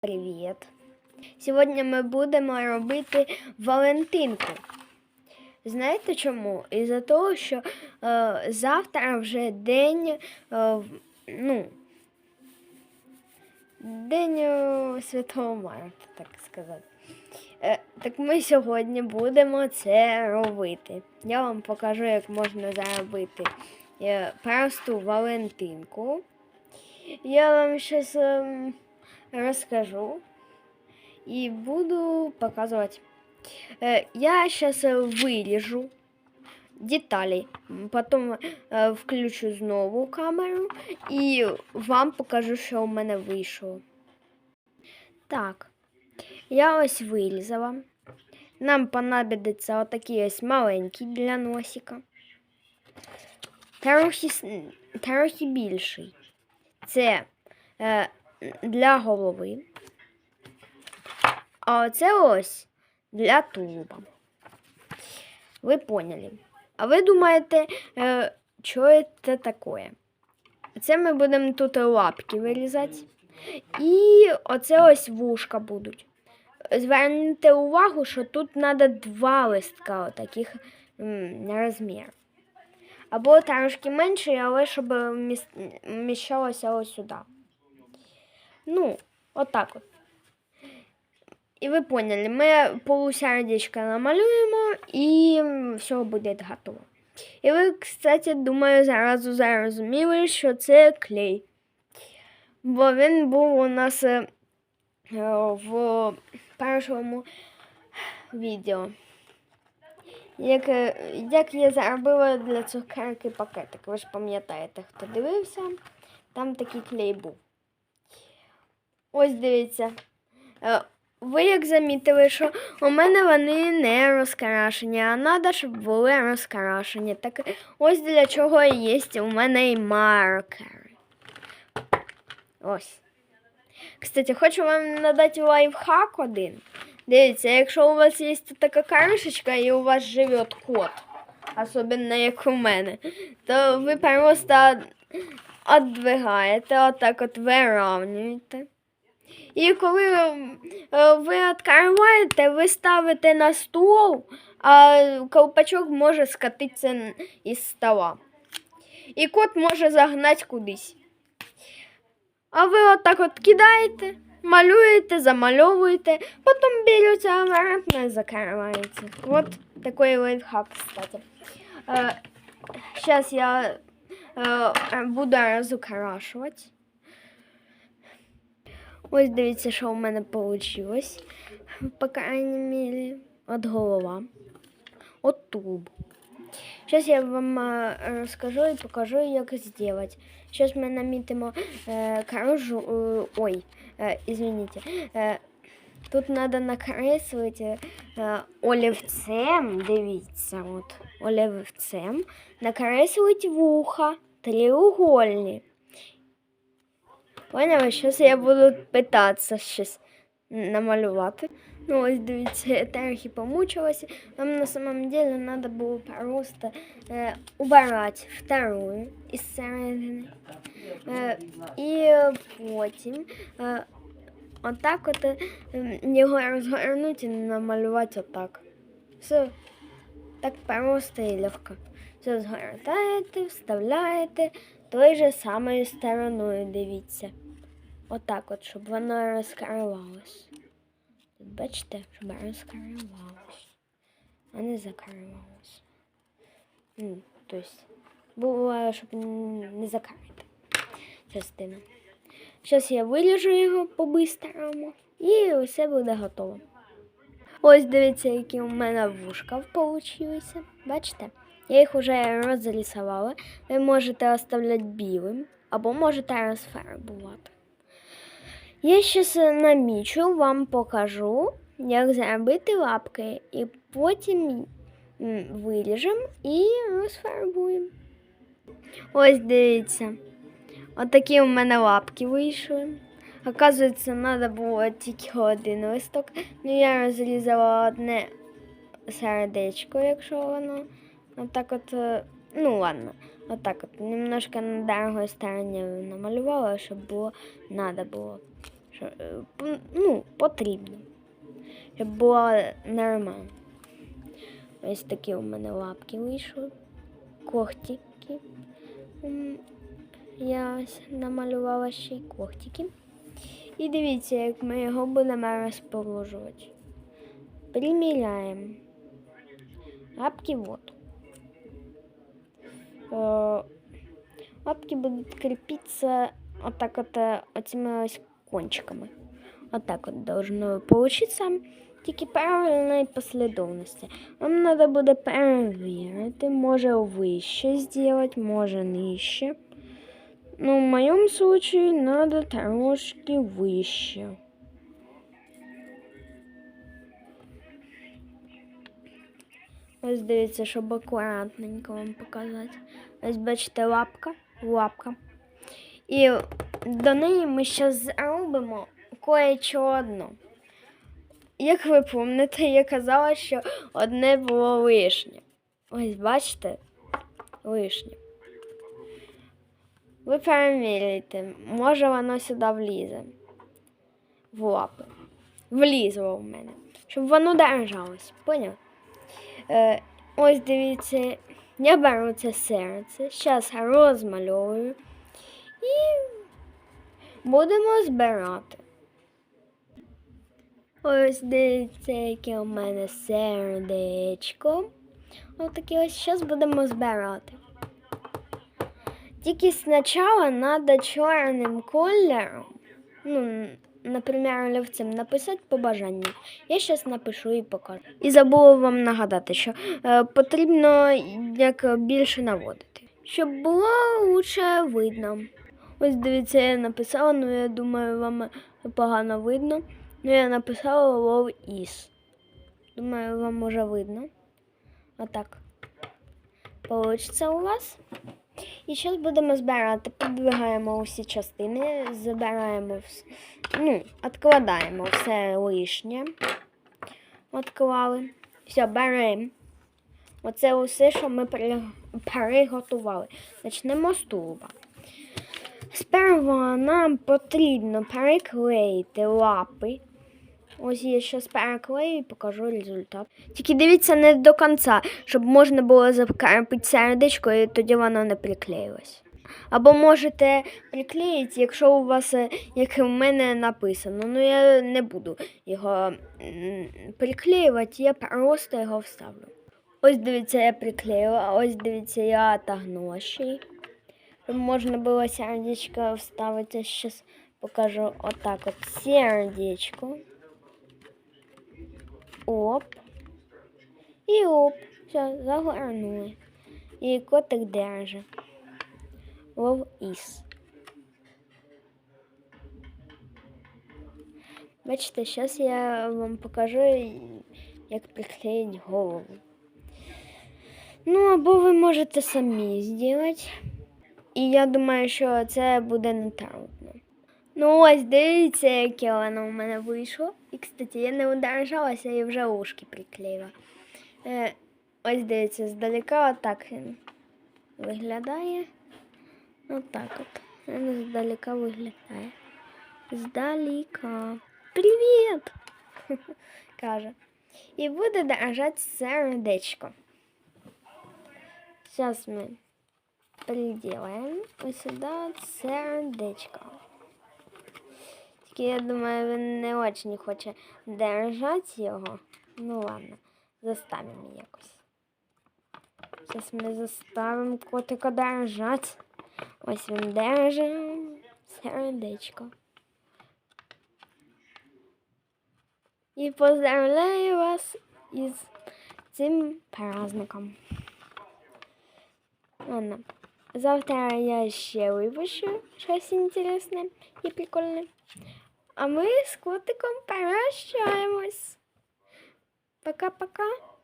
Привіт! Сьогодні ми будемо робити Валентинку. Знаєте чому? Із-за того, що е, завтра вже день, е, ну, День е, Святого Марта, так сказати. Е, так ми сьогодні будемо це робити. Я вам покажу, як можна зробити е, просту Валентинку. Я вам зараз розкажу і буду показувати. Е, я зараз виріжу деталі, М, потім е, включу знову камеру і вам покажу, що у мене вийшло. Так, я ось вирізала. Нам понадобиться отакий ось маленький для носика. Трохи, с- трохи більший. Це е, для голови. А оце ось для тулуба. Ви поняли. А ви думаєте, е, що це таке? Це ми будемо тут лапки вирізати. І оце ось вушка будуть. Зверніть увагу, що тут треба два листка таких на розмір. Або трошки менше, але щоб вміщалося ось сюди. Ну, отак от. І ви поняли, ми полусердечко намалюємо і все буде готово. І ви, кстати, думаю, зразу зрозуміли, що це клей. Бо він був у нас е, в першому відео. Як, е, як я заробила для цукерки пакетик. Ви ж пам'ятаєте, хто дивився, там такий клей був. Ось дивіться. Е, Ви як замітили, що у мене вони не розкрашені, а треба, щоб були розкрашені. Так ось для чого є у мене і маркери. Ось. Кстати, хочу вам надати лайфхак один. Дивіться, якщо у вас є така кришечка і у вас живе кот, особливо як у мене, то ви просто віддвигаєте, отак от виравнюєте. І коли е, ви відкриваєте, ви ставите на стол, а колпачок може скатитися із стола. І кот може загнати кудись. А ви отак от кидаєте, малюєте, замальовуєте, потім берете обратно і закриваєте. Вот такой лайфхак, кстати. Сейчас я е, буду разукрашивать. Ось дивіться, що у мене вийшло. По крайней мере, от голова. От тулуб. Зараз я вам е, розкажу і покажу, як зробити. Зараз ми намітимо е, корожу. е, ой, извините. Тут треба накреслити олівцем, дивіться, от, олівцем, накреслити вуха треугольні. Поняла, зараз я буду питатися щось намалювати. Ну, ось дивіться, я трохи помучилася. Нам на самом деле надо було просто э, убирати вторую із середини. Е, і потім е, отак от е, його розгорнути і намалювати отак. Все. Так просто і легко. Все згортаєте, вставляєте тою же самою стороною, дивіться. Отак от, щоб воно розкривалось. Бачите, щоб розкривалось, а не закривалось. Ну, тобто, буває, щоб не закрити частину. Зараз я виріжу його по-бистрому і усе буде готово. Ось дивіться, які у мене вушка получилися. Бачите? Я їх вже розрисувала. Ви можете оставляти білим або можете розфарбувати. Я зараз намічу, вам покажу, як зробити лапки, і потім виріжемо і розфарбуємо. Ось дивіться. Отакі у мене лапки вийшли. Оказується, треба було тільки один листок. Ну, я розрізала одне сердечко, якщо воно отак от. е, Ну ладно, отак от. Немножко на другій стороні намалювала, щоб було надо було. Що, е, ну, потрібно. Щоб було нормально. Ось такі у мене лапки вийшли. Когтики. Я ось намалювала ще й когтики. І дивіться, як ми його будемо розположувати. Приміряємо. Лапки вот. Е, Лапки будуть кріпитися отак от е, оцими ось кончиками. Отак от должно получиться. Тільки правильної послідовності. Вам треба буде перевірити, може вище зробити, може нижче. Ну, в моєму случае надо трошки вище. Ось дивіться, щоб акуратненько вам показати. Ось бачите лапка, лапка. І до неї ми зараз зробимо кое-що одно. Як ви пам'ятаєте, я казала, що одне було лишнє. Ось бачите? Лишнє. Ви перевірите, може воно сюди влізе. В лапи. Влізло в мене. Щоб воно держалось, поняв? Е, ось дивіться, я беру це серце, зараз розмальовую і будемо збирати. Ось дивіться, яке у мене сердечко. Ось таке ось зараз будемо збирати. Тільки спочатку треба чорним кольором, ну, наприклад, олівцем написати побажання. Я зараз напишу і покажу. І забула вам нагадати, що е, потрібно як більше наводити, щоб було лучше видно. Ось дивіться, я написала, ну я думаю, вам погано видно. Ну, я написала лов іс. Думаю, вам може видно. Отак. Получиться у вас. І зараз будемо збирати. Подвигаємо усі частини, забираємо ну, відкладаємо все лишнє. Відклали. Все, беремо. Оце усе, що ми пере- переготували. Почнемо з тулуба. Сперва нам потрібно переклеїти лапи. Ось я зараз переклею і покажу результат. Тільки дивіться не до кінця, щоб можна було закріпити сердечко і тоді воно не приклеїлось. Або можете приклеїти, якщо у вас, е, як в мене написано. Ну я не буду його приклеювати, я просто його вставлю. Ось дивіться, я приклеїла, ось дивіться, я отогнула ще й. Можна було сердечко вставити. Зараз покажу отак от сердечко. Оп. І оп. Все, загорнули. І котик держи. Лов іс. Бачите, зараз я вам покажу, як приклеїть голову. Ну, або ви можете самі зробити. І я думаю, що це буде не. Ну ось дивіться, яке воно у мене вийшло. І, кстати, я не удержалася і вже ушки приклеїла. Е, ось дивіться, здалека отак він виглядає. Отак от. Він здалека виглядає. Здалека. Привіт! каже. І буде держати сердечко. Зараз ми приделаем сюди сердечко. Тільки я думаю, він не очень хоче держати його. Ну ладно, заставимо якось. Зараз ми заставимо котика держати. Ось він держить сердечко. І поздравляю вас із цим праздником. Ладно. Завтра я ще випущу щось інтересне і прикольне. А ми з котиком прощаємось. Пока-пока.